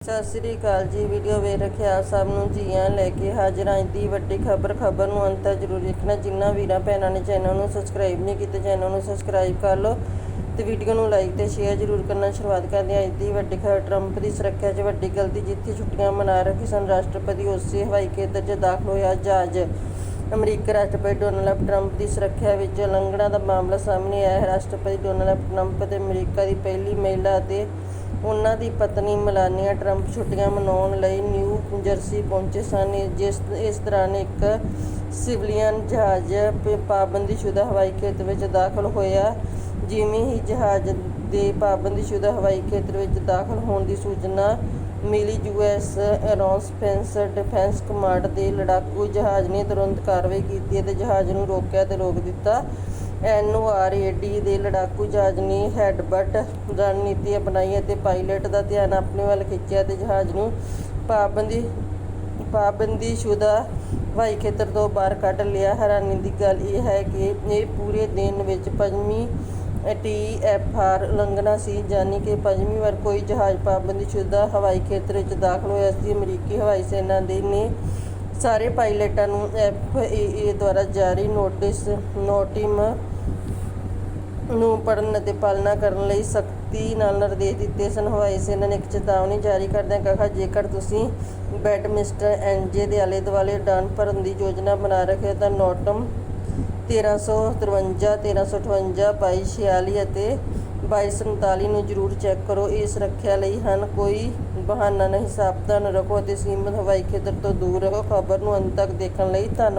ਸਤਿ ਸ੍ਰੀ ਅਕਾਲ ਜੀ ਵੀਡੀਓ ਵੇਖ ਰੱਖਿਆ ਆਪ ਸਭ ਨੂੰ, ਜੀਆਂ ਲੈ ਕੇ ਹਾਜ਼ਰ ਹਾਂ ਦੀ ਵੱਡੀ ਖਬਰ ਖਬਰ ਨੂੰ ਅੰਤ ਤੱਕ ਜ਼ਰੂਰ ਦੇਖਣਾ ਜਿਨ੍ਹਾਂ ਵੀਰਾਂ ਭੈਣਾਂ ਨੇ ਚੈਨਲ ਨੂੰ ਸਬਸਕ੍ਰਾਈਬ ਨਹੀਂ ਕੀਤਾ, ਚੈਨਲ ਨੂੰ ਸਬਸਕ੍ਰਾਈਬ ਕਰ ਲਓ ਤੇ ਵੀਡੀਓ ਨੂੰ ਲਾਈਕ ਤੇ ਸ਼ੇਅਰ ਜ਼ਰੂਰ ਕਰਨਾ। ਸ਼ੁਰੂਆਤ ਕਰਦੇ ਹਾਂ ਅੱਜ ਦੀ ਵੱਡੀ ਖਬਰ ਟਰੰਪ ਦੀ ਸੁਰੱਖਿਆ 'ਚ ਵੱਡੀ ਗਲਤੀ ਜਿੱਥੇ ਛੁੱਟੀਆਂ ਮਨਾ ਰਹੇ ਸਨ ਰਾਸ਼ਟਰਪਤੀ, ਉਸੇ ਹਵਾਈ ਖੇਤਰ 'ਚ ਦਾਖਲ ਹੋਇਆ ਜਹਾਜ਼। ਅਮਰੀਕਾ ਰਾਸ਼ਟਰਪਤੀ ਡੋਨਲਡ ਟਰੰਪ ਦੀ ਸੁਰੱਖਿਆ ਵਿੱਚ ਉਲੰਘਣਾ ਦਾ ਮਾਮਲਾ ਸਾਹਮਣੇ ਆਇਆ ਹੈ। ਰਾਸ਼ਟਰਪਤੀ ਡੋਨਲਡ ਟਰੰਪ ਤੇ ਅਮਰੀਕਾ ਦੀ ਪਹਿਲੀ ਮਹਿਲਾ ਅਤੇ ਉਨ੍ਹਾਂ ਦੀ ਪਤਨੀ ਮਲਾਨੀਆ ਟਰੰਪ ਛੁੱਟੀਆਂ ਮਨਾਉਣ ਲਈ ਨਿਊ ਜਰਸੀ ਪਹੁੰਚੇ ਸਨ। ਜਿਸ, ਇਸ ਦੌਰਾਨ ਇੱਕ ਸਿਵਲੀਅਨ ਜਹਾਜ਼ ਪਾਬੰਦੀਸ਼ੁਦਾ ਹਵਾਈ ਖੇਤਰ ਵਿੱਚ ਦਾਖਲ ਹੋਇਆ। ਜਿਵੇਂ ਹੀ ਜਹਾਜ਼ ਦੇ ਪਾਬੰਦੀਸ਼ੁਦਾ ਹਵਾਈ ਖੇਤਰ ਵਿੱਚ ਦਾਖਲ ਹੋਣ ਦੀ ਸੂਚਨਾ ਮਿਲੀ ਯੂਐਸ ਐਰੋਸਪੇਸ ਡਿਫੈਂਸ ਕਮਾਂਡ ਦੇ ਲੜਾਕੂ ਜਹਾਜ਼ ਨੇ ਤੁਰੰਤ ਕਾਰਵਾਈ ਕੀਤੀ ਅਤੇ ਜਹਾਜ਼ ਨੂੰ ਰੋਕਿਆ ਤੇ ਰੋਕ ਦਿੱਤਾ। ਐਨਓਆਰਏਡੀ ਦੇ ਲੜਾਕੂ ਜਹਾਜ਼ ਨੇ ਹੈਡਬਟ ਰਣਨੀਤੀ ਅਪਣਾਈ ਅਤੇ ਪਾਇਲਟ ਦਾ ਧਿਆਨ ਆਪਣੇ ਵੱਲ ਖਿੱਚਿਆ ਤੇ ਜਹਾਜ਼ ਨੂੰ ਪਾਬੰਦੀ, ਪਾਬੰਦੀਸ਼ੁਦਾ ਹਵਾਈ ਖੇਤਰ ਤੋਂ ਬਾਹਰ ਕੱਢ ਲਿਆ। ਹੈਰਾਨੀ ਦੀ ਗੱਲ ਇਹ ਹੈ ਕਿ ਇਹ ਪੂਰੇ ਦਿਨ ਵਿੱਚ ਪੰਜਵੀਂ ਟੀ ਐੱਫ ਆਰ ਉਲੰਘਣਾ ਸੀ ਜਾਨੀ ਕਿ ਪੰਜਵੀਂ ਵਾਰ ਕੋਈ ਜਹਾਜ਼ ਪਾਬੰਦੀਸ਼ੁਦਾ ਹਵਾਈ ਖੇਤਰ ਵਿੱਚ ਦਾਖਲ ਹੋਇਆ ਸੀ। ਅਮਰੀਕੀ ਹਵਾਈ ਸੈਨਾ ਦੇ ਨੇ ਸਾਰੇ ਪਾਇਲਟਾਂ ਨੂੰ ਐਫਏਏ ਦੁਆਰਾ ਜਾਰੀ ਨੋਟਿਸ, ਨੋਟਿਮ ਨੂੰ ਪੜਨ ਅਤੇ ਪਾਲਣਾ ਕਰਨ ਲਈ ਸਖਤੀ ਨਾਲ ਨਿਰਦੇਸ਼ ਦਿੱਤੇ ਸਨ। ਹਵਾਈ ਸੈਨਾ ਨੇ ਇੱਕ ਚੇਤਾਵਨੀ ਜਾਰੀ ਕਰਦਿਆਂ ਕਿਹਾ, ਜੇਕਰ ਤੁਸੀਂ ਬੈਡਮਿਸਟਰ ਐਨਜੇ ਦੇ ਆਲੇ ਦੁਆਲੇ ਉਡਾਨ ਭਰਨ ਦੀ ਯੋਜਨਾ ਬਣਾ ਰਹੇ ਹੋ, ਤਾਂ ਨੋਟਮ 1353 1358 2246 ਅਤੇ 2247 ਨੂੰ ਜ਼ਰੂਰ ਚੈੱਕ ਕਰੋ। ਇਹ ਸੁਰੱਖਿਆ ਲਈ ਹਨ। ਕੋਈ ਬਹਾਨਾ ਨਹੀਂ। ਸਾਵਧਾਨ ਰਹੋ ਅਤੇ ਸੀਮਤ ਹਵਾਈ ਖੇਤਰ ਤੋਂ ਦੂਰ ਰਹੋ। ਖਬਰ ਨੂੰ ਅੰਤ ਤੱਕ ਦੇਖਣ ਲਈ ਧੰਨਵਾਦ।